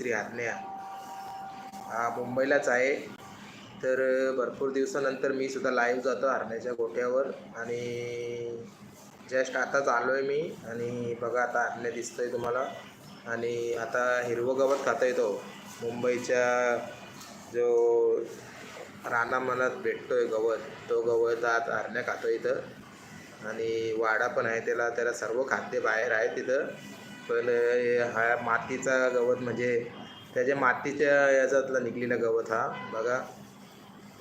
केसरी हरण्या हा मुंबईलाच आहे. तर भरपूर दिवसानंतर मी सुद्धा लाईव्ह जातो हरण्याच्या गोठ्यावर आणि जस्ट आताच आलो आहे मी. आणि बघा आता हरण्या आहे तुम्हाला. आणि आता हिरवं गवत खाता येतो मुंबईच्या जो रानामनात भेटतोय गवत तो गवत आत हरण्या खातो इथं. आणि वाडा पण आहे त्याला त्याला सर्व खाद्य बाहेर आहे तिथं. पहिले हा मातीचा गवत म्हणजे त्याच्या मातीच्या याच्यातला निघलेला गवत हा बघा.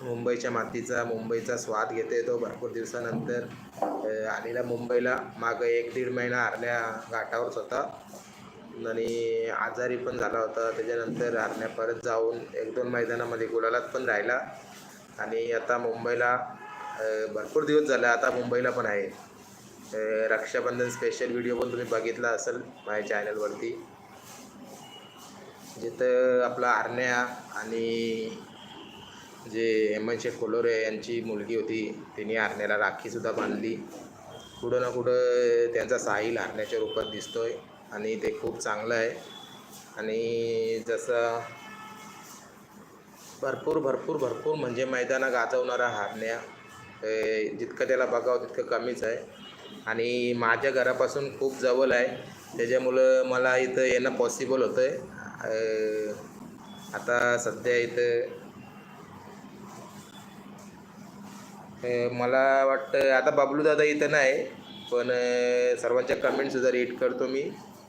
मुंबईच्या मातीचा मुंबईचा स्वाद घेते तो भरपूर दिवसानंतर. आलेला मुंबईला मागं एक दीड महिना आरल्या घाटावरच होता. आणि आजारी पण झाला होता. त्याच्यानंतर आरण्या परत जाऊन एक दोन मैदानामध्ये गुलालात पण राहिला. आणि आता मुंबईला भरपूर दिवस झाले आता मुंबईला पण आहे. रक्षाबंधन स्पेशल व्हिडिओ पण तुम्ही बघितला असेल माझ्या चॅनलवरती जिथं आपला आरण्या आणि जे हेमंत शेठ कोलोरे यांची मुलगी होती तिने आरण्याला राखीसुद्धा बांधली. कुठं ना कुठं त्यांचा साहिल हरण्याच्या रूपात दिसतो आहे आणि ते खूप चांगलं आहे. आणि जसं भरपूर भरपूर भरपूर म्हणजे मैदाना गाजवणारा हरण्या जितकं त्याला बघावं तितकं कमीच आहे. आणि माझ्या घरापासून खूप जवळ आहे. त्याच्यामुळं मला इथं येणं पॉसिबल होतं आहे आता सध्या इथं मला वाटतं आता बबलू दादा इथं नाही पण सर्वांच्या कमेंटसुद्धा रीड करतो मी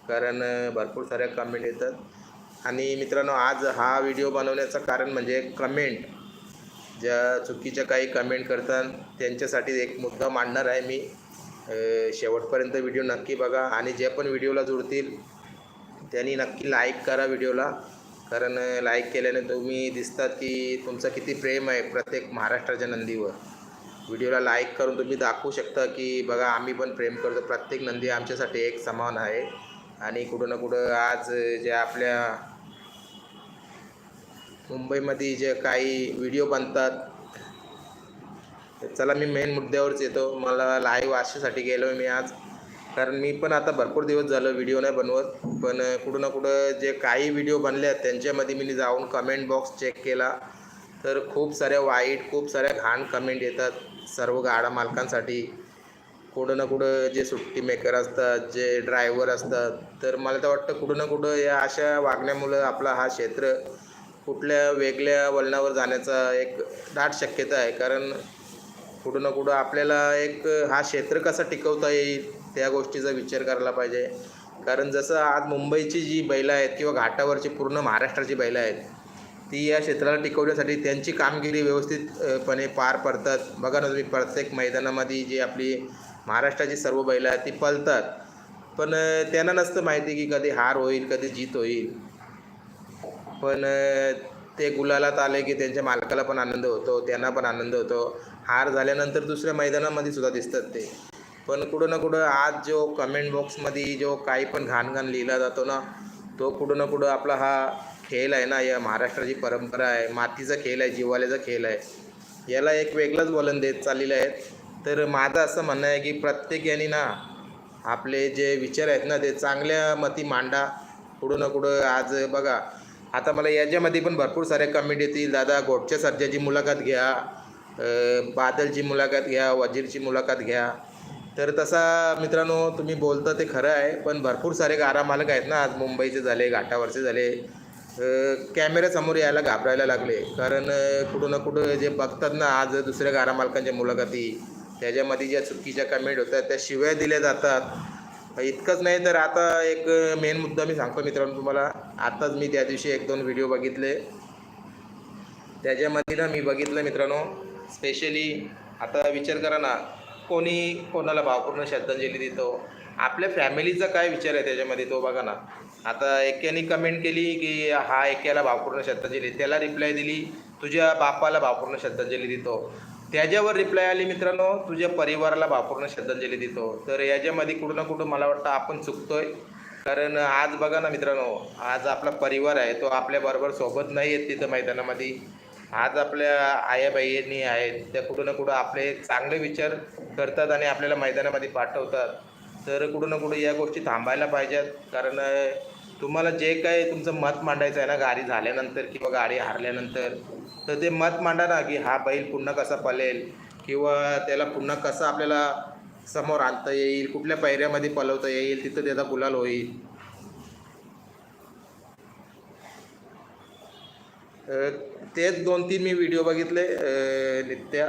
कारण भरपूर साऱ्या कमेंट येतात. आणि मित्रांनो आज हा व्हिडिओ बनवण्याचं कारण म्हणजे कमेंट ज्या चुकीच्या काही कमेंट करतात त्यांच्यासाठी एक मुद्दा मांडणार आहे मी. शेवटपर्यंत व्हिडिओ नक्की बघा आणि जे पण व्हिडिओला जुळतील त्यांनी नक्की लाईक करा व्हिडिओला. कारण लाईक केल्याने तुम्ही दिसतात की तुमचं किती प्रेम आहे प्रत्येक महाराष्ट्राच्या नंदीवर. व्हिडिओला लाईक करून तुम्ही दाखवू शकता की बघा आम्ही पण प्रेम करतो. प्रत्येक नंदी आमच्यासाठी एक समान आहे. आणि कुठं ना कुठं आज जे आपल्या मुंबईमध्ये जे काही व्हिडिओ बनतात चला मी मेन मुद्द्यावरच येतो. मला लाईव्ह अशासाठी गेलो मी आज. कारण मी पण आता भरपूर दिवस झालं व्हिडिओ नाही बनवत. पण कुठं ना कुठं जे काही व्हिडिओ बनले आहेत त्यांच्यामध्ये मी जाऊन कमेंट बॉक्स चेक केला. तर खूप साऱ्या वाईट खूप साऱ्या घाण कमेंट येतात सर्व गाडा मालकांसाठी. कुठं ना कुठं जे सुट्टी मेकर असतात जे ड्रायव्हर असतात तर मला तर वाटतं कुठं ना कुठं या अशा वागण्यामुळं आपला हा क्षेत्र कुठल्या वेगळ्या वळणावर जाण्याचा एक दाट शक्यता आहे. कारण कुठं ना कुठं आपल्याला एक हा क्षेत्र कसा टिकवता येईल त्या गोष्टीचा विचार करायला पाहिजे. कारण जसं आज मुंबईची जी बैलं आहेत किंवा घाटावरची पूर्ण महाराष्ट्राची बैलं आहेत ती या क्षेत्राला टिकवण्यासाठी त्यांची कामगिरी व्यवस्थितपणे पार पडतात. बघा ना तुम्ही प्रत्येक मैदानामध्ये जी आपली महाराष्ट्राची सर्व बैलं आहेत ती पळतात. पण त्यांना नसतं माहिती की कधी हार होईल कधी जीत होईल. पण ते गुलालात आले की त्यांच्या मालकाला पण आनंद होतो त्यांना पण आनंद होतो. हार झाल्यानंतर दुसऱ्या मैदानामध्ये सुद्धा दिसतात ते. पण कुठं ना कुठं आज जो कमेंट बॉक्समध्ये जो काही पण घाण घाण लिहिला जातो ना तो कुठं ना कुठं आपला हा खेळ आहे ना या महाराष्ट्राची परंपरा आहे मातीचा खेळ आहे जिवाल्याचा खेळ आहे. याला एक वेगळंच वलन देत चाललेलं आहे तर माझं असं म्हणणं आहे की प्रत्येक यांनी ना आपले जे विचार आहेत ना ते चांगल्या मती मांडा. कुठं ना कुठं आज बघा आता मला याच्यामध्ये पण भरपूर साऱ्या कमेंट येतील. दादा गोडच्या सरजाची मुलाखत घ्या. बादलची मुलाखत घ्या वजीरची मुलाखत घ्या. तर तसा मित्रांनो तुम्ही बोलता ते खरं आहे पण भरपूर सारे गारा मालक आहेत ना आज मुंबईचे झाले घाटावरचे झाले. कॅमेऱ्यासमोर यायला घाबरायला लागले. कारण कुठं ना कुठं जे बघतात ना आज दुसऱ्या गारा मालकांच्या मुलाखती त्याच्यामध्ये ज्या चुकीच्या कमेंट होतात त्या शिव्या दिल्या जातात. इतकंच नाही तर आता एक मेन मुद्दा मी सांगतो मित्रांनो तुम्हाला. आताच मी त्या दिवशी एक दोन व्हिडिओ बघितले. त्याच्यामध्ये ना मी बघितलं मित्रांनो स्पेशली आता विचार करा ना कोणी कोणाला भावपूर्ण श्रद्धांजली देतो? आपल्या फॅमिलीचा काय विचार आहे त्याच्यामध्ये तो बघा ना. आता एक्याने कमेंट केली की हा एक्याला भावपूर्ण श्रद्धांजली त्याला रिप्लाय दिली तुझ्या बापाला भावपूर्ण श्रद्धांजली देतो. त्याच्यावर रिप्लाय आली मित्रांनो तुझ्या परिवाराला वापरून श्रद्धांजली देतो. तर याच्यामध्ये कुठं ना कुठं मला वाटतं आपण चुकतोय. कारण आज बघा ना मित्रांनो आज आपला परिवार आहे तो आपल्याबरोबर सोबत नाही आहेत तिथं मैदानामध्ये. आज आपल्या आया बहिणी आहेत त्या कुठं ना कुठं आपले चांगले विचार करतात आणि आपल्याला मैदानामध्ये पाठवतात. तर कुठं ना कुठं या गोष्टी थांबायला पाहिजेत. कारण तुम्हाला जे काही तुमचं मत मांडायचं आहे ना गाडी झाल्यानंतर किंवा गाडी हारल्यानंतर तर ते मत मांडा ना की हा बैल पुन्हा कसा पळेल किंवा त्याला पुन्हा कसं आपल्याला समोर आणता येईल कुठल्या पायऱ्यामध्ये पलवता येईल तिथं त्याचा गुलाल होईल. तेच दोन तीन मी व्हिडिओ बघितले नित्या.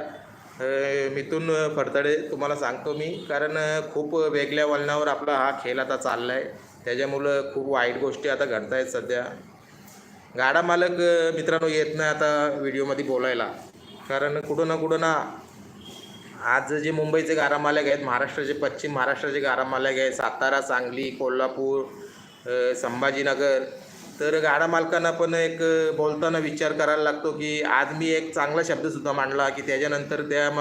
मिथून फडतडे तुम्हाला सांगतो मी कारण खूप वेगळ्या वळणावर आपला हा खेळ आता चालला आहे त्याच्यामुळं खूप वाईट गोष्टी आता घडत आहेत सध्या. गाडा मालक मित्रांनो येत नाही आता व्हिडिओमध्ये बोलायला. कारण कुठं ना कुठं ना आज जे मुंबईचे गारा मालक आहेत महाराष्ट्राचे पश्चिम महाराष्ट्राचे गारा मालक आहेत सातारा सांगली कोल्हापूर संभाजीनगर. तर गाडा मालकांना पण एक बोलताना विचार करायला लागतो की आज मी एक चांगला शब्दसुद्धा मांडला की त्याच्यानंतर त्या म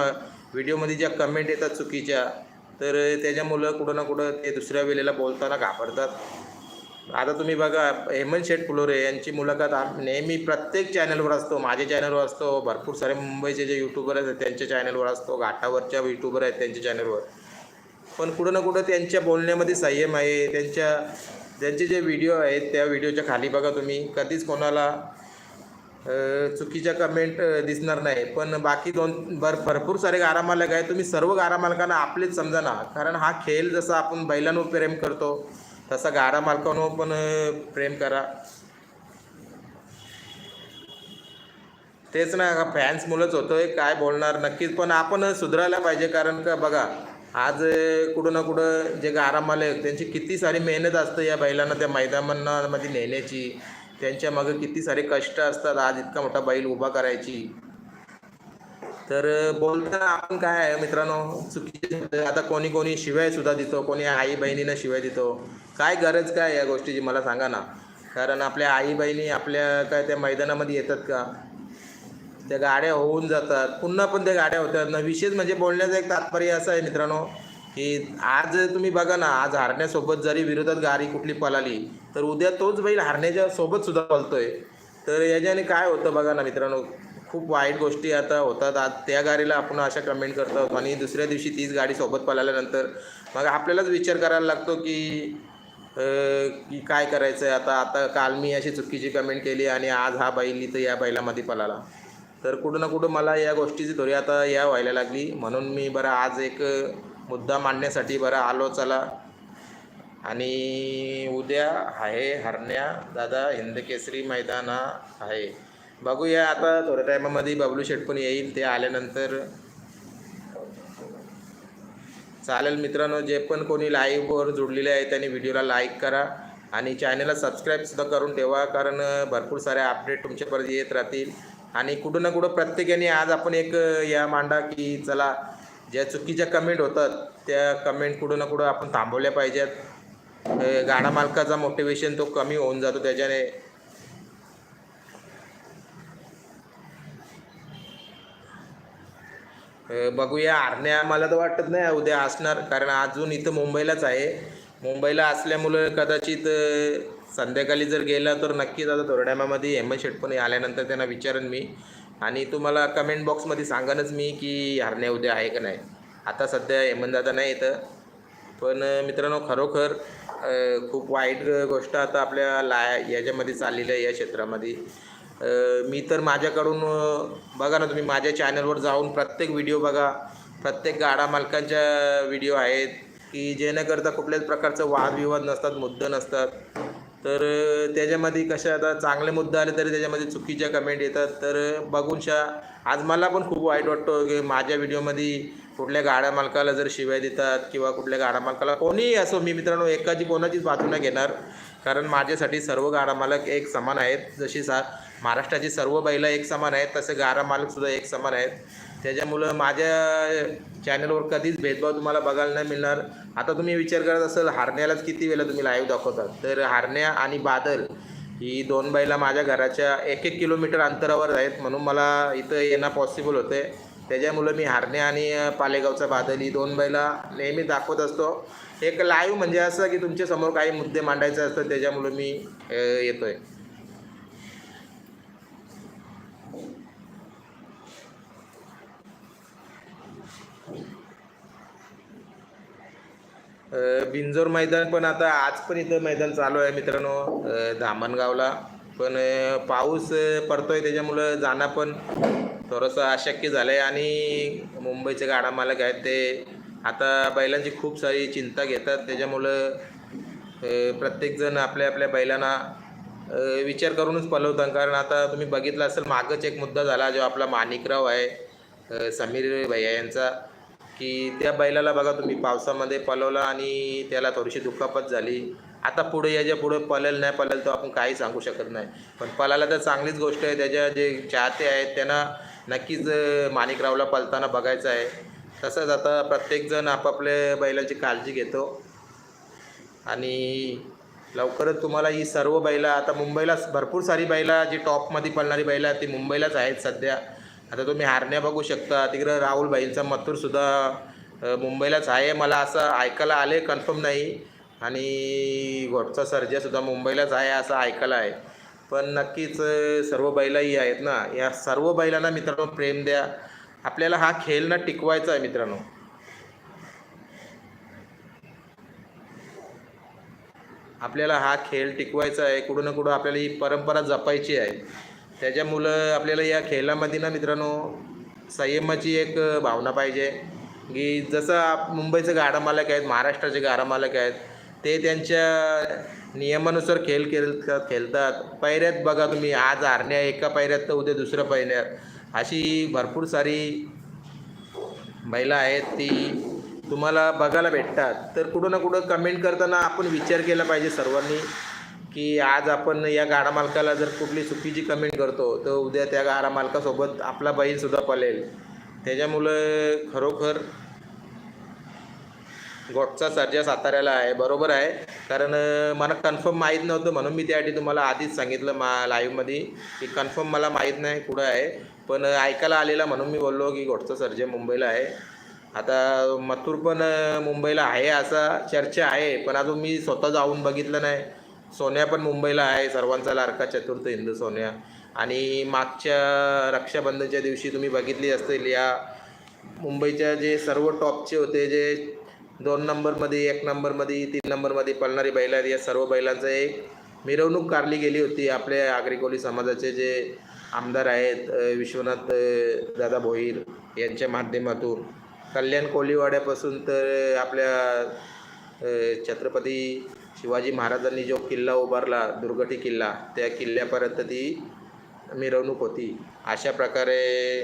व्हिडिओमध्ये ज्या कमेंट येतात चुकीच्या तर त्याच्यामुळं कुठं ना कुठं ते दुसऱ्या वेळेला बोलताना घाबरतात. आता तुम्ही बघा हेमंत शेठ फुलोरे यांची मुलाखत नेहमी प्रत्येक चॅनलवर असतो. माझ्या चॅनलवर असतो. भरपूर सारे मुंबईचे जे यूट्यूबर आहेत त्यांच्या चॅनलवर असतो. घाटावरच्या यूट्यूबर आहेत त्यांच्या चॅनलवर पण कुठं ना कुठं त्यांच्या बोलण्यामध्ये संयम आहे. त्यांच्या त्यांचे जे व्हिडिओ आहेत त्या व्हिडिओच्या खाली बघा तुम्ही. कधीच कोणाला चुकीच्या कमेंट दिसणार नाही. पण बाकी दोन भर भरपूर सारे गारामालक आहेत. तुम्ही सर्व गारामालकांना आपलेच समजा ना. कारण हा खेळ जसा आपण बैलांवर प्रेम करतो तसा गारा मालकांवर पण प्रेम करा. तेच ना फॅन्स मुलंच होतोय काय बोलणार? नक्कीच. पण आपण सुधारायला पाहिजे कारण का बघा आज कुठं ना कुठं जे गारामालक त्यांची किती सारी मेहनत असते या बैलांना त्या मैदानामध्ये नेण्याची. त्यांच्या मागं किती सारे कष्ट असतात. आज इतका मोठा बैल उभा करायची. तर बोलताना आपण काय आहे मित्रांनो? चुकीचे आता कोणी कोणी शिवाय सुद्धा देतो. कोणी आई बहिणीनं शिवाय देतो. काय गरज काय या गोष्टीची? मला सांगा ना. कारण आपल्या आई बहिणी आपल्या काय त्या मैदानामध्ये येतात का? त्या गाड्या होऊन जातात. पुन्हा पण त्या गाड्या होतात. ना विशेष म्हणजे बोलण्याचं एक तात्पर्य असं आहे मित्रांनो. की आज तुम्ही बघा ना आज हारण्यासोबत जरी विरोधात गाडी कुठली पळाली तर उद्या तोच बैल हारण्याच्या सोबत सुद्धा पळतोय. तर याच्याने काय होतं बघा ना मित्रांनो खूप वाईट गोष्टी आता होतात. आज त्या गाडीला आपण अशा कमेंट करतो आणि दुसऱ्या दिवशी तीच गाडी सोबत पळाल्यानंतर मग आपल्यालाच विचार करायला लागतो की की काय करायचं आहे आता. आता काल मी अशी चुकीची कमेंट केली आणि आज हा बैल इथं या बैलामध्ये पळाला. तर कुठं ना कुठं मला या गोष्टीची थोडी आता या व्हायला लागली. म्हणून मी बरं आज एक मुद्दा मांडण्यासाठी बरं आलो चला. आणि उद्या आहे हरण्या दादा हिंदकेसरी मैदान आहे. बघूया आता थोड्या टायमामध्ये बबलू शेट पण येईल ते आल्यानंतर. चालेल मित्रांनो जे पण कोणी लाईव्हवर जुडलेले आहे त्यांनी व्हिडिओला लाईक करा. आणि चॅनलला सबस्क्राईबसुद्धा करून ठेवा कारण भरपूर सारे अपडेट तुमच्यापर्यंत येत राहतील. आणि कुठं ना कुठं प्रत्येकाने आज आपण एक या मांडा की चला ज्या चुकीच्या कमेंट होतात त्या कमेंट कुठं ना कुठं आपण थांबवल्या पाहिजेत. गाणा मालकाचा मोटिवेशन तो कमी होऊन जातो त्याच्याने. बघूया आरण्या मला तर वाटत नाही उद्या असणार कारण अजून इथं मुंबईलाच आहे. मुंबईला असल्यामुळं कदाचित संध्याकाळी जर गेला तर नक्कीच आता थोड्या टायमामध्ये हेमंत शेट पण आल्यानंतर त्यांना विचारेन मी. आणि तुम्हाला कमेंट बॉक्समध्ये सांगानच मी की हरण्या उद्या आहे का नाही. आता सध्या हेमंदादा नाही येतं पण मित्रांनो खरोखर खूप वाईट गोष्ट आता आपल्या ला याच्यामध्ये चाललेली आहे या क्षेत्रामध्ये. मी तर माझ्याकडून बघा ना तुम्ही माझ्या चॅनलवर जाऊन प्रत्येक व्हिडिओ बघा. प्रत्येक गाडा मालकांच्या व्हिडिओ आहेत. की जेणेकरता कुठल्याच प्रकारचं वादविवाद नसतात मुद्दे नसतात. तर त्याच्यामध्ये कशा आता चांगले मुद्दे आले तरी त्याच्यामध्ये चुकीच्या कमेंट येतात. तर बघूनशा आज मला पण खूप वाईट वाटतो की माझ्या व्हिडिओमध्ये कुठल्या गाड्या मालकाला जर शिवाय देतात किंवा कुठल्या गाड्या मालकाला कोणीही असो मी मित्रांनो एकाची कोणाचीच बाजू नाही घेणार. कारण माझ्यासाठी सर्व गाडा मालक एक समान आहेत. जशी सा महाराष्ट्राची सर्व बैलं एक समान आहेत तसे गाडा मालकसुद्धा एक समान आहेत. त्याच्यामुळं माझ्या चॅनलवर कधीच भेदभाव तुम्हाला बघायला नाही मिळणार. आता तुम्ही विचार करत असाल हारण्यालाच किती वेळा तुम्ही लाईव्ह दाखवतात? तर हारण्या आणि बादल ही दोन बैला माझ्या घराच्या एक एक किलोमीटर अंतरावर आहेत म्हणून मला इथं येणं पॉसिबल होते त्याच्यामुळं मी हारण्या आणि पालेगावचा बादल ही दोन बैला नेहमी दाखवत असतो. एक लाईव्ह म्हणजे असं की तुमच्यासमोर काही मुद्दे मांडायचे असतात त्याच्यामुळं मी येतो आहे बिंजोर मैदान पण आता आज पण इथं मैदान चालू आहे मित्रांनो. धामणगावला. पण पाऊस पडतोय त्याच्यामुळं जाणं पण थोडंसं अशक्य झालं आहे आणि मुंबईचे गाडा मालक आहेत ते आता बैलांची खूप सारी चिंता घेतात. त्याच्यामुळं प्रत्येकजण आपल्या आपल्या बैलांना विचार करूनच पलवतात कारण आता तुम्ही बघितलं असेल मागंच एक मुद्दा झाला जो आपला माणिकराव आहे समीर भैया यांचा. की त्या बैलाला बघा तुम्ही पावसामध्ये पलवला आणि त्याला थोडीशी दुखापत झाली. आता पुढे याच्यापुढे पलेल नाही पलेल तर आपण काही सांगू शकत नाही. पण पलाला तर चांगलीच गोष्ट आहे. त्याच्या जे चाहते आहेत त्यांना नक्कीच माणिकरावला पलताना बघायचं आहे. तसंच आता प्रत्येकजण आपापल्या बैलांची काळजी घेतो. आणि लवकरच तुम्हाला ही सर्व बैला आता मुंबईला भरपूर सारी बैला जी टॉपमध्ये पळणारी बैला ती मुंबईलाच आहेत सध्या. आता तुम्ही हारण्या बघू शकता. तिकडं राहुल भाईंचा मथुरसुद्धा मुंबईलाच आहे. मला असं ऐकायला आले कन्फर्म नाही. आणि घोटचा सर्जासुद्धा मुंबईलाच आहे असं ऐकायला आहे. पण नक्कीच सर्व बैलाही आहेत ना. या सर्व बैलांना मित्रांनो प्रेम द्या. आपल्याला हा खेळ ना टिकवायचा आहे मित्रांनो. आपल्याला हा खेळ टिकवायचा आहे. कुठं ना कुठं आपल्याला ही परंपरा जपायची आहे. त्याच्यामुळं आपल्याला या खेळामध्ये ना मित्रांनो संयमाची एक भावना पाहिजे. की जसं आप मुंबईचे गाडा मालक आहेत महाराष्ट्राचे गाडा मालक आहेत ते त्यांच्या नियमानुसार खेळ खेळतात खेळतात. पैऱ्यात बघा तुम्ही आज हारण्या एका पैऱ्यात तर उद्या दुसऱ्या पैऱ्यात अशी भरपूर सारी महिला आहेत ती तुम्हाला बघायला भेटतात. तर कुठं ना कुठं कमेंट करताना आपण विचार केला पाहिजे सर्वांनी. की आज आपण या गाडा मालकाला जर कुठली चुकीची कमेंट करतो तर उद्या त्या गाडा मालकासोबत आपला बहीणसुद्धा पळेल. त्याच्यामुळं खरोखर गोटचा सर्जा साताऱ्याला आहे. बरोबर आहे. कारण मला कन्फर्म माहीत नव्हतं म्हणून मी त्यासाठी तुम्हाला आधीच सांगितलं मा लाईव्हमध्ये की कन्फर्म मला माहीत नाही कुठं आहे. पण ऐकायला आलेला म्हणून मी बोललो की गोटचा सर्जा मुंबईला आहे. आता मथुर पण मुंबईला आहे असा चर्चा आहे पण अजून मी स्वतः जाऊन बघितलं नाही. सोन्या पण मुंबईला आहे. सर्वांचा लाडका चतुर्थ हिंदू सोन्या. आणि मागच्या रक्षाबंधनच्या दिवशी तुम्ही बघितली असतील या मुंबईच्या जे सर्व टॉपचे होते जे दोन नंबरमध्ये एक नंबरमध्ये तीन नंबरमध्ये पळणारी बैल आहेत या सर्व बैलांचं एक मिरवणूक काढली गेली होती. आपल्या आग्रिकोली समाजाचे जे आमदार आहेत विश्वनाथ दादा भोईर यांच्या माध्यमातून. कल्याण कोलीवाड्यापासून तर आपल्या छत्रपती शिवाजी महाराजांनी जो किल्ला उभारला दुर्गटी किल्ला त्या किल्ल्यापर्यंत ती मिरवणूक होती. अशा प्रकारे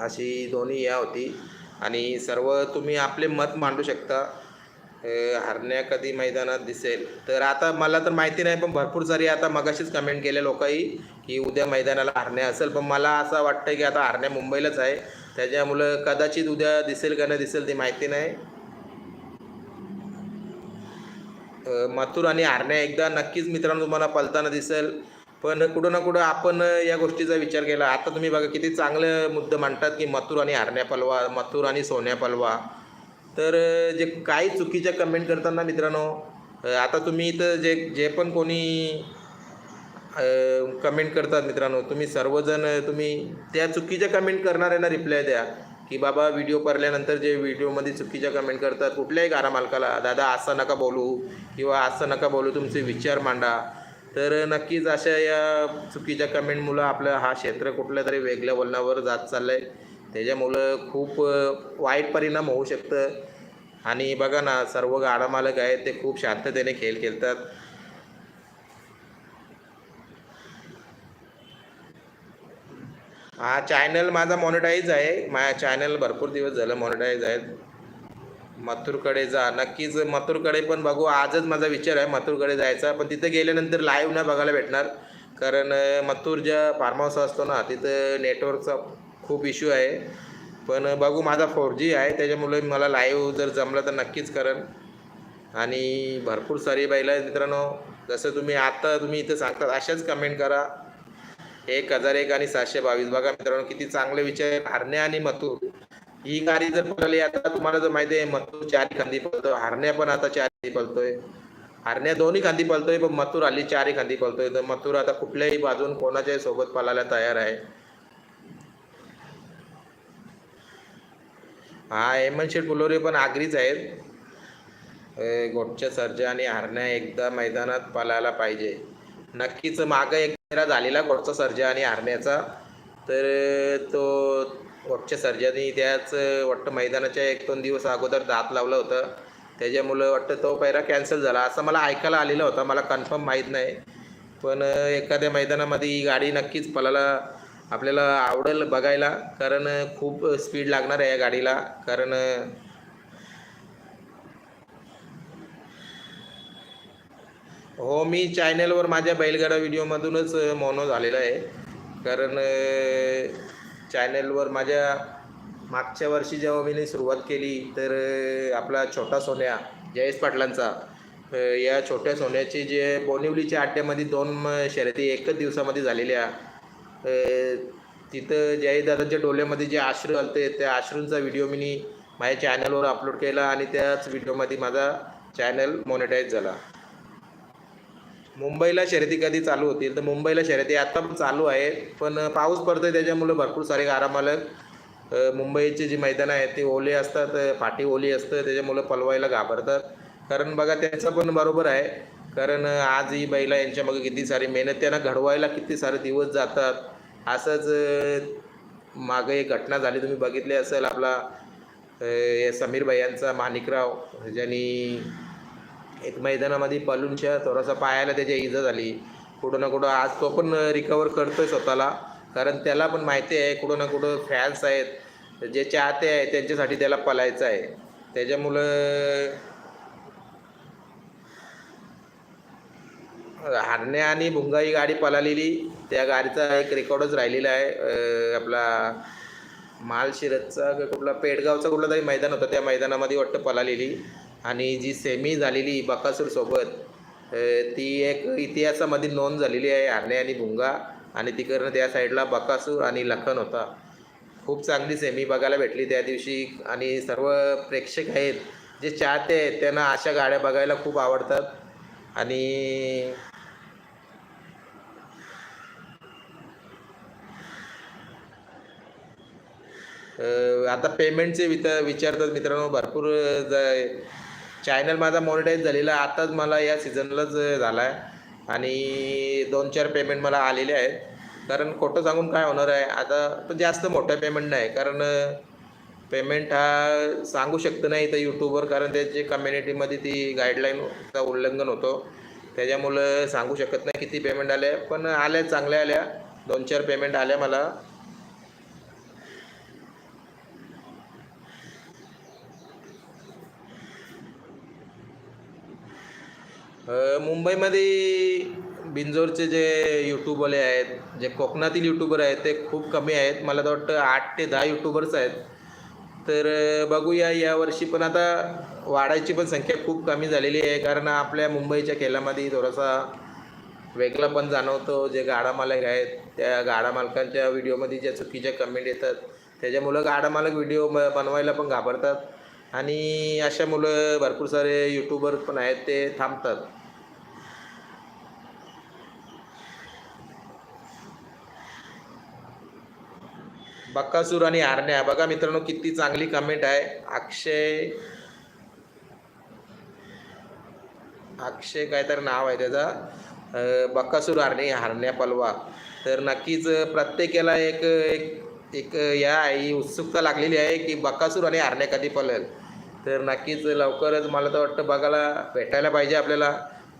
अशी दोन्ही या होती. आणि सर्व तुम्ही आपले मत मांडू शकता. हरण्या कधी मैदानात दिसेल. तर आता मला तर माहिती नाही पण भरपूर सारी आता मगाशीच कमेंट केले लोकही की उद्या मैदानाला हरण्या असेल. पण मला असं वाटतं की आता हरण्या मुंबईलाच आहे. त्याच्यामुळं कदाचित उद्या दिसेल का नाही दिसेल ती माहिती नाही. मथुर आणि हरण्या एकदा नक्कीच मित्रांनो तुम्हाला पलताना दिसेल. पण कुठं ना कुठं आपण या गोष्टीचा विचार केला. आता तुम्ही बघा किती चांगले मुद्दे मांडतात की मथुर आणि हरण्या पलवा मथुर आणि सोन्या पलवा. तर जे काही चुकीच्या कमेंट करताना मित्रांनो आता तुम्ही इथं जे जे पण कोणी कमेंट करतात मित्रांनो तुम्ही सर्वजण तुम्ही त्या चुकीच्या कमेंट करणाऱ्यांना रिप्लाय द्या. की बाबा व्हिडिओ पाहिल्यानंतर जे व्हिडिओमध्ये चुकीच्या कमेंट करतात कुठल्याही गारा मालकाला दादा असं नका बोलू किंवा असं नका बोलू तुमचे विचार मांडा तर नक्कीच अशा या चुकीच्या कमेंटमुळं आपलं हा क्षेत्र कुठल्या तरी वेगळ्या वलनावर जात चाललं आहे त्याच्यामुळं खूप वाईट परिणाम होऊ शकतं. आणि बघा ना सर्व गाडा मालक आहेत ते खूप शांततेने खेळ खेळतात. हा चॅनल माझा मॉनिटाईज आहे. माझ्या चॅनल भरपूर दिवस झालं मॉनिटाईज आहे. मथुरकडे जा. नक्कीच मथुरकडे पण बघू. आजच माझा विचार आहे मथुरकडे जायचा. पण तिथे गेल्यानंतर लाईव्ह नाही बघायला भेटणार. कारण मथुर ज्या फार्म हाऊस असतो ना तिथं नेटवर्कचा खूप इश्यू आहे. पण बघू माझा फोर जी आहे. त्याच्यामुळे मला लाईव्ह जर जमलं तर नक्कीच करेन. आणि भरपूर सारी बैल आहेत मित्रांनो. जसं तुम्ही आता तुम्ही इथं सांगतात अशाच कमेंट करा. एक हजार एक आणि सातशे बावीस. बघा मित्रांनो किती चांगले विचार हरणे आणि मथुर. ही गाडी जर पळाली आता तुम्हाला जर माहिती आहे मथुर चारी खांदी पळतो हरण्या पण आता चारी पळतोय. हरण्या दोन्ही खांदी पळतोय पण मथुर आली चारी खांदी पळतोय. तर मथुर आता कुठल्याही बाजून कोणाच्याही सोबत पळायला तयार आहे. हा हेमंत शेठ फुलोरे पण आगरीच आहेत. गोटच्या सर्जा आणि हरण्या एकदा मैदानात पळायला पाहिजे. नक्कीच मागं एक झालेला गोटचा सर्जा आणि हरण्याचा तर तो गोटच्या सर्जाने त्याच वाटतं मैदानाच्या एक दोन दिवस अगोदर दात लावलं होतं. त्याच्यामुळं वाटतं तो पैरा कॅन्सल झाला. असं मला ऐकायला आलेलं होतं. मला कन्फर्म माहीत नाही. पण एखाद्या मैदानामध्ये ही गाडी नक्कीच पलाला आपल्याला आवडेल बघायला. कारण खूप स्पीड लागणार आहे या गाडीला. कारण हो मी चॅनलवर माझ्या बैलगाडा व्हिडिओमधूनच मोनो झालेला आहे. कारण चॅनलवर माझ्या मागच्या वर्षी जेव्हा मी सुरुवात केली तर आपला छोटा सोन्या जयेश पाटलांचा या छोट्या सोन्याची जे बोनिवलीच्या अड्ड्यामध्ये दोन शर्यती एकच दिवसामध्ये झालेल्या तिथं जयदादाच्या डोल्यामध्ये जे आश्रू आलते त्या आश्रूंचा व्हिडिओ मी माझ्या चॅनलवर अपलोड केला आणि त्याच व्हिडिओमध्ये माझा चॅनल मॉनिटाईज झाला. मुंबईला शर्यती कधी चालू होतील? तर मुंबईला शर्यती आत्ता पण चालू आहे. पण पाऊस पडतोय त्याच्यामुळे भरपूर सारे गारामालक मुंबईचे जे मैदान आहेत ते ओले असतात पाठी फाटी ओली असतं त्याच्यामुळं पलवायला घाबरतात. कारण बघा त्यांचं पण बरोबर आहे. कारण आज ही बैला यांच्यामागे किती सारी मेहनत त्यांना घडवायला किती सारे दिवस जातात. असंच मागे एक घटना झाली तुम्ही बघितली असेल आपला समीर भाई यांचा माणिकराव ज्यांनी एक मैदानामध्ये पलूनच्या थोडासा पायाला त्याच्या इजा झाली. कुठं ना कुठं आज तो पण रिकवर करतोय स्वतःला. कारण त्याला पण माहिती आहे कुठं ना कुठं फॅन्स आहेत. जे चाहते आहेत त्यांच्यासाठी त्याला पलायचं आहे. त्याच्यामुळं हारणे आणि भुंगा ही गाडी पलालेली. त्या गाडीचा एक रेकॉर्डच राहिलेला आहे. आपला मालशिरतचा शिरतचा कुठला पेडगावचा कुठला तरी मैदान होतं त्या मैदानामध्ये वाटतं पलालेली. आणि जी सेमी झालेली बकासूरसोबत ती एक इतिहासामध्ये नोंद झालेली आहे हरणे आणि भुंगा. आणि तिकडनं त्या साईडला बकासूर आणि लखन होता. खूप चांगली सेमी बघायला भेटली त्या दिवशी. आणि सर्व प्रेक्षक आहेत जे चाहते आहेत त्यांना अशा गाड्या बघायला खूप आवडतात. आणि आता पेमेंटचे वित विचारतात मित्रांनो भरपूर चॅनल माझा मॉनिटाईज झालेला आताच मला या सीझनलाच झाला आहे आणि दोन चार पेमेंट मला आलेले आहेत. कारण खोटं सांगून काय होणार आहे? आता पण जास्त मोठं पेमेंट नाही. कारण पेमेंट हा सांगू शकत नाही तर यूट्यूबवर कारण त्याची कम्युनिटीमध्ये ती गाईडलाईनचा उल्लंघन होतो. त्याच्यामुळं सांगू शकत नाही किती पेमेंट आले. पण आल्या चांगल्या आल्या. दोन चार पेमेंट आल्या मला. मुंबईमध्ये बिंजोरचे जे यूट्यूबवाले आहेत जे कोकणातील यूट्यूबर आहेत ते खूप कमी आहेत. मला तर वाटतं आठ ते दहा यूट्यूबर्स आहेत. तर बघूया यावर्षी पण आता वाढायची पण संख्या खूप कमी झालेली आहे. कारण आपल्या मुंबईच्या खेळामध्ये थोडासा वेगळा पण जाणवतो. जे गाडा मालक आहेत त्या गाडा मालकांच्या व्हिडिओमध्ये ज्या चुकीच्या कमेंट येतात त्याच्यामुळं गाडा मालक व्हिडिओ बनवायला पण घाबरतात. आणि अशा मुलं भरपूर सारे यूट्यूबर पण आहेत ते थांबतात. बक्कासूर आणि आरण्या बघा मित्रांनो किती चांगली कमेंट आहे. अक्षय अक्षय काय तर नाव आहे त्याचा. बक्कासूर आरणे हरण्या पलवा. तर नक्कीच प्रत्येकाला एक एक एक या ही उत्सुकता लागलेली आहे की बक्कासूर आणि हरण्या कधी पलेल तर नक्कीच लवकरच मला तर वाटतं बघायला भेटायला पाहिजे आपल्याला.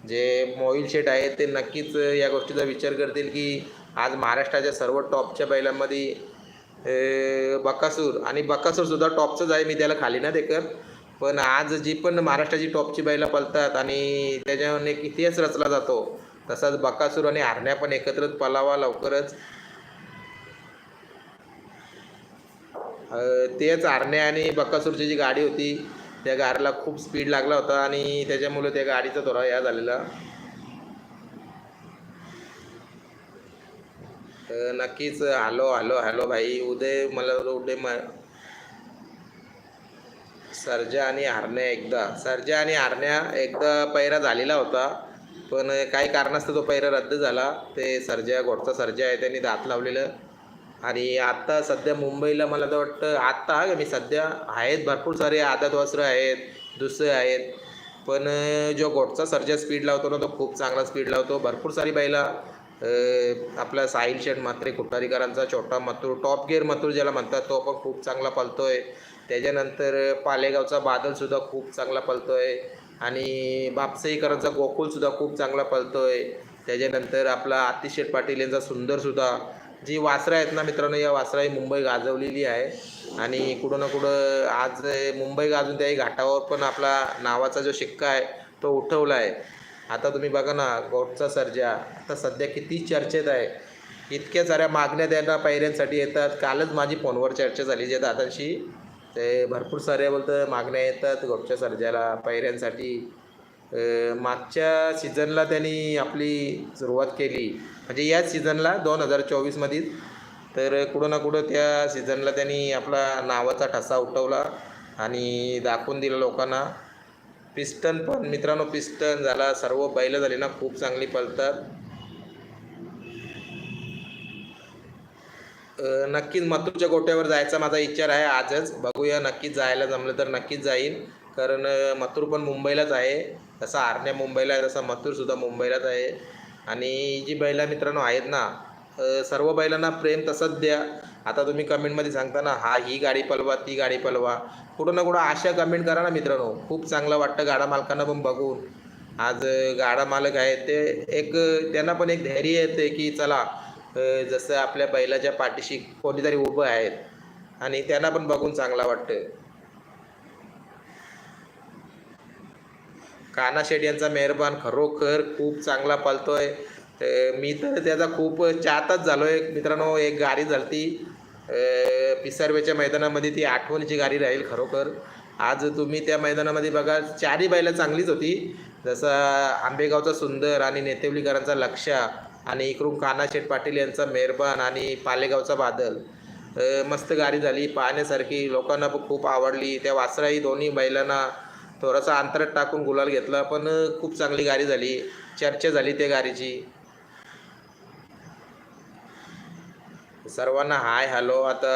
जे मोहिल शेट आहेत ते नक्कीच या गोष्टीचा विचार करतील की आज महाराष्ट्राच्या सर्व टॉपच्या बैलांमध्ये बकासूर आणि बकासूरसुद्धा टॉपचंच आहे मी त्याला खाली ना देखत पण आज जी पण महाराष्ट्राची टॉपची बैला पळतात आणि त्याच्यावर एक इतिहास रचला जातो तसाच बकासूर आणि हरण्या पण एकत्रच पलावा लवकरच. तेच हरण्या आणि बक्कासूरची जी गाडी होती त्या गाडीला खूप स्पीड लागला होता आणि त्याच्यामुळे त्या गाडीचा थोडा या झालेला. नक्कीच हॅलो हॅलो हॅलो भाई उदय मला उदय म सर्जा आणि हरण्या एकदा सर्जा आणि हरण्या एकदा पैरा झालेला होता पण काही कारणास्तव तो पैरा रद्द झाला ते सर्जा गोडचा सर्जा आहे त्यांनी दात लावलेलं. आणि आत्ता सध्या मुंबईला मला तर वाटतं आत्ता हा मी सध्या आहेत भरपूर सारे आदात वस्त्र आहेत दुसरे आहेत. पण जो गोटचा सरच्या स्पीड लावतो ना तो खूप चांगला स्पीड लावतो. भरपूर सारी बैला आपला साहिल शेठ मात्रे कुटारीकरांचा छोटा मथुर टॉप गिअर मथुर ज्याला म्हणतात तो पण खूप चांगला पलतो आहे त्याच्यानंतर पालेगावचा बादलसुद्धा खूप चांगला पलतो आहे आणि बापसाईकरांचा गोकुलसुद्धा खूप चांगला पलतो आहे त्याच्यानंतर आपला आतिशेठ पाटील यांचा सुंदरसुद्धा जी वासरं आहेत ना मित्रांनो या वासरा ही मुंबई गाजवलेली आहे. आणि कुठं ना कुठं आज मुंबई गाजून त्याही घाटावर पण आपला नावाचा जो शिक्का आहे तो उठवला आहे. आता तुम्ही बघा ना गोटचा सर्जा. आता सध्या किती चर्चेत आहे. इतक्या साऱ्या मागण्या त्यांना पायऱ्यांसाठी येतात. कालच माझी फोनवर चर्चा झाली जे दादांशी. ते भरपूर साऱ्या बोलतं मागण्या येतात गोटच्या सर्जाला पायऱ्यांसाठी मागच्या सीझनला त्यांनी आपली सुरुवात केली. म्हणजे याच सीझनला दोन हजार चोवीसमध्ये तर कुठं ना कुठं त्या सीझनला त्यांनी आपला नावाचा ठसा उठवला आणि दाखवून दिलं लोकांना. पिस्टन पण मित्रांनो पिस्टन झाला. सर्व बैलं झाली ना खूप चांगली पळतात. नक्कीच मथुरच्या गोट्यावर जायचा माझा इच्छा आहे आजच. बघूया नक्कीच जायला जमलं तर नक्कीच जाईन. कारण मथुर पण मुंबईलाच आहे. तसा आरण्या मुंबईला आहे तसा मथुरसुद्धा मुंबईलाच आहे. आणि जी बैला मित्रांनो आहेत ना सर्व बैलांना प्रेम तसंच द्या. आता तुम्ही कमेंटमध्ये सांगता ना हा ही गाडी पलवा ती गाडी पलवा. कुठं ना कुठं आशा कमेंट करा ना मित्रांनो. खूप चांगलं वाटतं गाडा मालकांना पण बघून. आज गाडा मालक आहेत ते एक त्यांना पण एक धैर्य येते की चला जसं आपल्या बैलाच्या पाठीशी कोणीतरी उभं आहेत आणि त्यांना पण बघून चांगला वाटतं. काना शेठ यांचा मेहरबान खरोखर खूप चांगला पालतोय. तर मी तर त्याचा खूप चाहताच झालो आहे मित्रांनो एक गाडी झालती. अ, पिसारवेच्या मैदानामध्ये ती आठवणीची गाडी राहील खरोखर. आज तुम्ही त्या मैदानामध्ये बघा चारही बैलं चांगलीच होती. जसं आंबेगावचा सुंदर आणि नेतेवलीकरांचा लक्षा आणि इकडून कानाशेठ पाटील यांचा मेहरबान आणि पालेगावचा बादल. मस्त गाडी झाली. पाहण्यासारखी लोकांना पण खूप आवडली. त्या वासराही दोन्ही बैलांना थोडासा अंतरात टाकून गुलाल घेतला पण खूप चांगली गाडी झाली. चर्चा झाली त्या गाडीची. सर्वांना हाय हॅलो. आता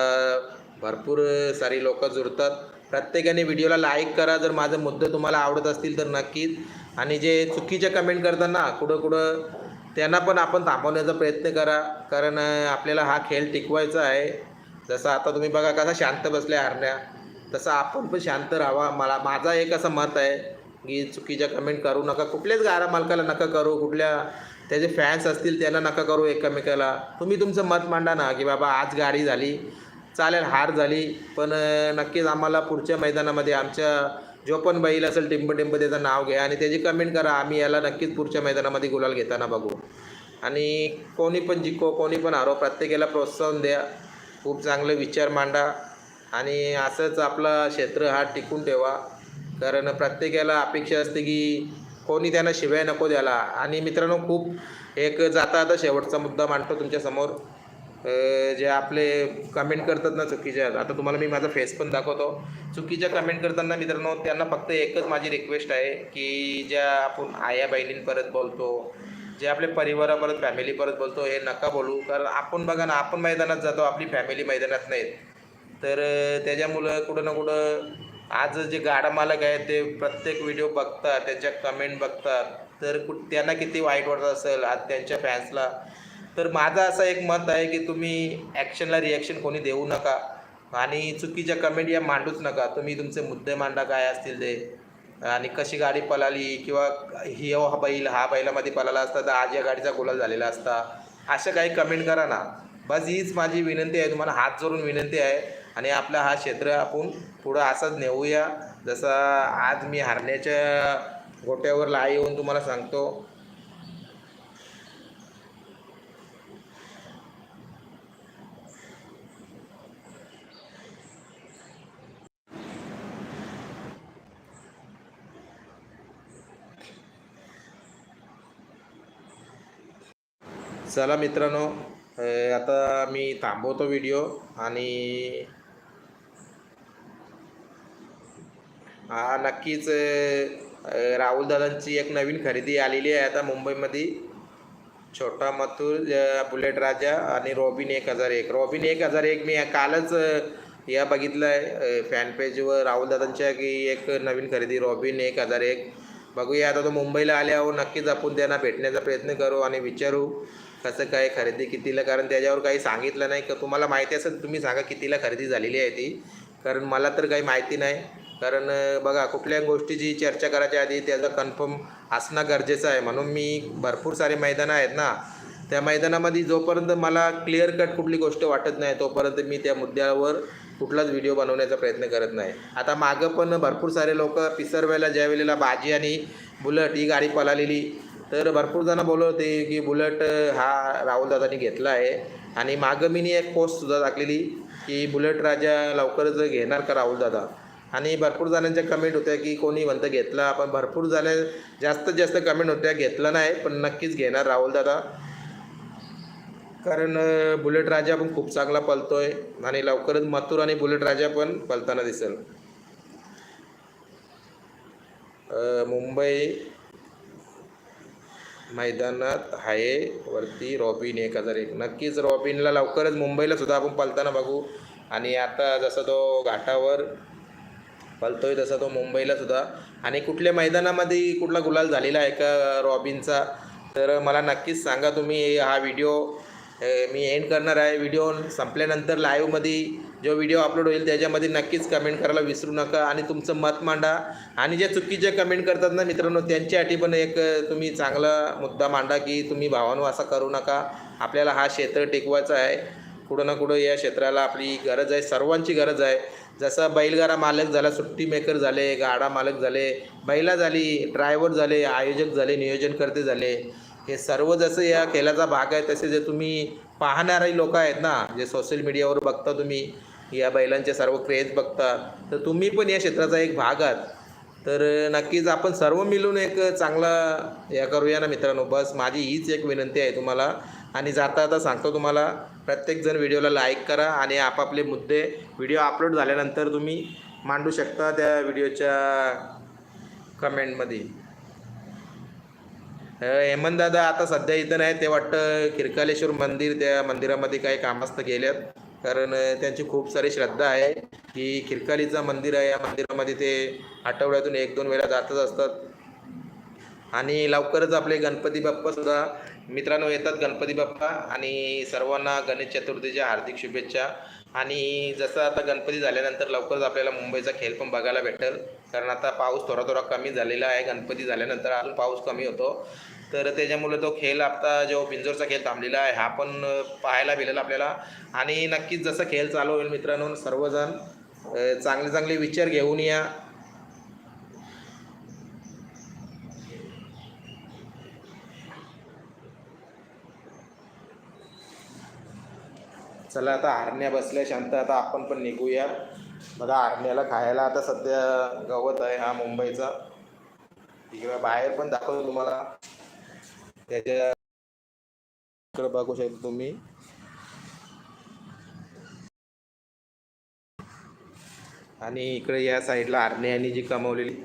भरपूर सारी लोक जुळतात. प्रत्येकाने व्हिडिओला लाईक करा. जर माझं मुद्दे तुम्हाला आवडत असतील तर नक्कीच. आणि जे चुकीचे कमेंट करताना कुठं कुठं त्यांना पण आपण थांबवण्याचा प्रयत्न करा. कारण आपल्याला हा खेळ टिकवायचा आहे. जसं आता तुम्ही बघा कसा शांत बसल्या हरण्या. तसं आपण पण शांत राहावा. मला माझा एक असं मत आहे की चुकीच्या कमेंट करू नका. कुठल्याच गारा मालकाला नका करू. कुठल्या त्याचे फॅन्स असतील त्यांना नका करू एकमेकाला. तुम्ही तुमचं मत मांडा ना की बाबा आज गाडी झाली चालेल हार झाली पण नक्कीच आम्हाला पुढच्या मैदानामध्ये आमच्या जो पण बैल असेल टिंब टिंब त्याचं नाव घ्या आणि त्याची कमेंट करा. आम्ही याला नक्कीच पुढच्या मैदानामध्ये गुलाल घेताना बघू. आणि कोणी पण जिको कोणी पण हारो प्रत्येकाला प्रोत्साहन द्या. खूप चांगले विचार मांडा. आणि असंच आपला क्षेत्र हा टिकून ठेवा. कारण प्रत्येकाला अपेक्षा असते की कोणी त्यांना शिवाय नको द्यायला. आणि मित्रांनो खूप एक जाता आता शेवटचा मुद्दा मांडतो तुमच्यासमोर जे आपले कमेंट करतात ना चुकीच्या आता तुम्हाला मी माझा फेस पण दाखवतो. चुकीच्या कमेंट करताना मित्रांनो त्यांना फक्त एकच माझी रिक्वेस्ट आहे की ज्या आपण आया बहिणींपर्यंत बोलतो जे आपले परिवारापर्यंत फॅमिली परत बोलतो हे नका बोलू. कारण आपण बघा ना आपण मैदानात जातो आपली फॅमिली मैदानात नाहीत. तर त्याच्यामुळं कुठं ना कुठं आज जे गाडा मालक आहेत ते प्रत्येक व्हिडिओ बघतात त्यांच्या कमेंट बघतात. तर कुठ त्यांना किती वाईट वाटत असेल आज त्यांच्या फॅन्सला तर माझं असं एक मत आहे की तुम्ही ॲक्शनला रिॲक्शन कोणी देऊ नका. आणि चुकीच्या कमेंट या मांडूच नका. तुम्ही तुमचे मुद्दे मांडा काय असतील ते. आणि कशी गाडी पळाली किंवा ही हो, हा बैल हा बैलामध्ये पळाला असता तर आज या गाडीचा गुलाल झालेला असता. अशा काही कमेंट करा ना. बस हीच माझी विनंती आहे. तुम्हाला हात जोडून विनंती आहे. आणि आपला हा क्षेत्र आपण पुढं असाच नेऊया. जसं आज मी हरण्याच्या गोट्यावर लाई येऊन तुम्हाला सांगतो. चला मित्रांनो आता मी थांबवतो व्हिडिओ आणि हा नक्कीच राहुलदादांची राहुल दादांची एक नवीन खरेदी आलेली आहे आता मुंबईमध्ये. छोटा मथुर बुलेट राजा आणि रॉबिन एक हजार एक. रॉबिन एक हजार एक मी कालच या बघितलं आहे फॅन पेजवर राहुल दादांच्या की एक नवीन खरेदी रॉबिन एक हजार एक. बघूया आता तो मुंबईला आल्यावर नक्कीच आपण त्यांना भेटण्याचा प्रयत्न करू आणि विचारू कसं काय खरेदी कितीला कारण त्याच्यावर काही सांगितलं नाही. का तुम्हाला माहिती असेल तुम्ही सांगा कितीला खरेदी झालेली आहे ती. कारण मला तर काही माहिती नाही. कारण बघा कुठल्या गोष्टीची चर्चा करायच्या आधी त्याचं कन्फर्म असणं गरजेचं आहे. म्हणून मी भरपूर सारे मैदानं आहेत ना त्या मैदानामध्ये जोपर्यंत मला क्लिअर कट कुठली गोष्ट वाटत नाही तोपर्यंत मी त्या मुद्द्यावर कुठलाच व्हिडिओ बनवण्याचा प्रयत्न करत नाही. आता मागं पण भरपूर सारे लोक पिसरवेला ज्या वेळेला बाजी आणि बुलट ही गाडी पळालेली तर भरपूर जण बोलत होते की बुलट हा राहुल दादानी घेतला आहे. आणि मागं मी एक पोस्टसुद्धा टाकलेली की बुलट राजा लवकरच घेणार का राहुल दादा? आणि भरपूर जणांच्या कमेंट होत्या की कोणी म्हणतं घेतला पण भरपूर जण जास्तीत जास्त कमेंट होत्या घेतला नाही पण नक्कीच घेणार राहुल दादा. कारण बुलेट राजा पण खूप चांगला पलतोय आणि लवकरच मथुर आणि बुलेट राजा पण पलताना दिसेल. मुंबई मैदानात आहे वरती रॉबिन एक हजार एक. नक्कीच रॉबिनला लवकरच मुंबईला सुद्धा आपण पलताना बघू. आणि आता जसं तो घाटावर पलतोय तसा तो मुंबईला सुद्धा. आणि कुठल्या मैदानामध्ये कुठला गुलाल झालेला आहे का रॉबिनचा? तर मला नक्कीच सांगा तुम्ही हा व्हिडिओ मी एंड करणार आहे. व्हिडिओ संपल्यानंतर लाईव्हमध्ये जो व्हिडिओ अपलोड होईल त्याच्यामध्ये नक्कीच कमेंट करायला विसरू नका. आणि तुमचं मत मांडा. आणि जे चुकीचे कमेंट करतात ना मित्रांनो त्यांच्यासाठी पण एक तुम्ही चांगला मुद्दा मांडा की तुम्ही भावानो असा करू नका. आपल्याला हा क्षेत्र टिकवायचा आहे. कुठं ना कुठं या क्षेत्राला आपली गरज आहे. सर्वांची गरज आहे. जसं बैलगाडा मालक झाला सुट्टी मेकर झाले गाडा मालक झाले बैला झाली ड्रायव्हर झाले आयोजक झाले नियोजनकर्ते झाले हे सर्व जसं या खेळाचा भाग आहे तसे जे तुम्ही पाहणारे लोक आहेत ना जे सोशल मीडियावर बघता तुम्ही या बैलांचे सर्व क्रेज बघता तर तुम्ही पण या क्षेत्राचा एक भाग आहात. तर नक्कीच आपण सर्व मिळून एक चांगला या करूया ना मित्रांनो. बस माझी हीच एक विनंती आहे तुम्हाला. आणि जाता जाता सांगतो तुम्हाला प्रत्येकजण व्हिडिओला लाईक करा आणि आपापले मुद्दे व्हिडिओ अपलोड झाल्यानंतर तुम्ही मांडू शकता त्या व्हिडिओच्या कमेंटमध्ये हेमंत दादा आता सध्या इथं नाही ते वाटतं किरकालेश्वर मंदिर त्या मंदिरामध्ये काही कामास्त गेल्यात कारण त्यांची खूप सारी श्रद्धा आहे की खिरकालीचं मंदिर आहे या मंदिरामध्ये ते आठवड्यातून एक दोन वेळा जातच असतात. आणि लवकरच आपले गणपती बाप्पासुद्धा मित्रांनो येतात गणपती बाप्पा आणि सर्वांना गणेश चतुर्थीच्या हार्दिक शुभेच्छा. आणि जसं आता गणपती झाल्यानंतर लवकरच आपल्याला मुंबईचा खेळ पण बघायला भेटेल. कारण आता पाऊस थोडा थोडा कमी झालेला आहे. गणपती झाल्यानंतर अजून पाऊस कमी होतो. तर त्याच्यामुळे तो खेळ आता जो पिंजोरचा खेळ थांबलेला आहे हा पण पाहायला मिळेल आपल्याला. आणि नक्कीच जसं खेळ चालू होईल मित्रांनो सर्वजण चांगले चांगले विचार घेऊन या. चला आता आरण्या बसल्या शांत आता आपण पण निघूया. बघा आरण्याला खायला आता सध्या गवत आहे हा मुंबईचा. तिकडे बाहेर पण दाखवतो तुम्हाला. त्याच्या इकडे बघू शकता तुम्ही. आणि इकडे या साईडला हरण्याने जी कमवलेली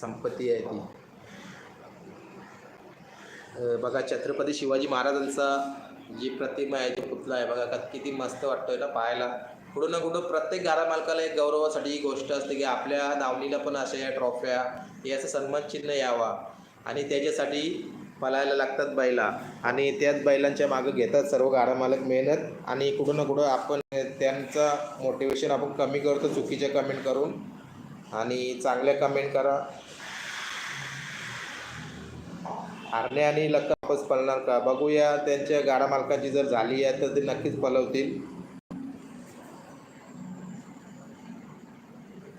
संपत्ती आहे ती. बघा छत्रपती शिवाजी महाराजांचा जी प्रतिमा आहे जो पुतला आहे बघा किती मस्त वाटतो ना पाहायला. कुठं ना कुठं प्रत्येक गाडा मालकाला एक गौरवासाठी ही गोष्ट असते की आपल्या नावनीला पण अशा या ट्रॉफ्या याचं सन्मान चिन्ह यावा. आणि त्याच्यासाठी पळायला लागतात बैला. आणि त्याच बैलांच्या मागं घेतात सर्व गाडा मालक मेहनत. आणि कुठं ना कुठं आपण त्यांचा मोटिवेशन आपण कमी करतो चुकीच्या कमेंट करून. आणि चांगल्या कमेंट करा. हारणे आणि लक्का वापस पळणार का? बघूया. त्यांच्या गाडा मालकाची जर झाली आहे तर ते नक्कीच पळवतील.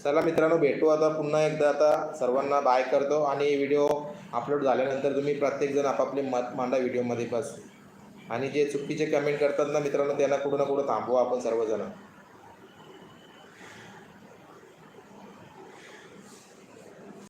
चला मित्रांनो भेटू आता पुन्हा एकदा. आता सर्वांना बाय करतो आणि व्हिडिओ अपलोड झाल्यानंतर तुम्ही प्रत्येकजण आपापले मत मांडा व्हिडिओमध्ये बस. आणि जे चुकीचे कमेंट करतात ना मित्रांनो त्यांना कुठं ना कुठं थांबवा आपण सर्वजण.